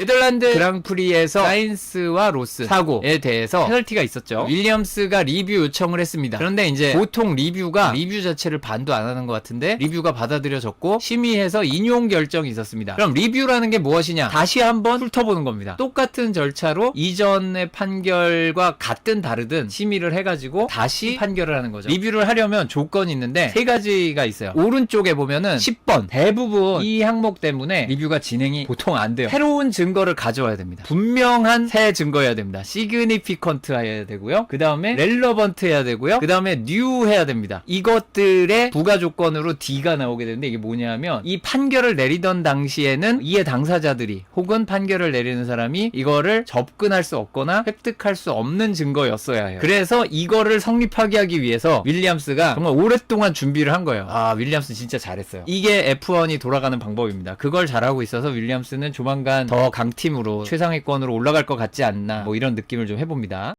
네덜란드 그랑프리에서 사인스와 로스 사고에 대해서 페널티가 있었죠. 윌리엄스가 리뷰 요청을 했습니다. 그런데 이제 보통 리뷰가 리뷰 자체를 반도 안 하는 것 같은데 리뷰가 받아들여졌고 심의해서 인용 결정이 있었습니다. 그럼 리뷰라는 게 무엇이냐? 다시 한번 훑어보는 겁니다. 똑같은 절차로 이전의 판결과 같든 다르든 심의를 해가지고 다시 판결을 하는 거죠. 리뷰를 하려면 조건이 있는데 세 가지가 있어요. 오른쪽에 보면은 10번 대부분 이 항목 때문에 리뷰가 진행이 보통 안 돼요. 새로운 증 거를 가져와야 됩니다. 분명한 새 증거여야 됩니다. 시그니피컨트 해야 되고요. 그 다음에 렐러번트 해야 되고요. 그 다음에 뉴 해야 됩니다. 이것들의 부가 조건으로 D가 나오게 되는데 이게 뭐냐면 이 판결을 내리던 당시에는 이해 당사자들이 혹은 판결을 내리는 사람이 이거를 접근할 수 없거나 획득할 수 없는 증거였어야 해요. 그래서 이거를 성립하게 하기 위해서 윌리엄스가 정말 오랫동안 준비를 한 거예요. 아, 윌리엄스 진짜 잘했어요. 이게 F1이 돌아가는 방법입니다. 그걸 잘하고 있어서 윌리엄스는 조만간 더 강팀으로 최상위권으로 올라갈 것 같지 않나 뭐 이런 느낌을 좀 해봅니다.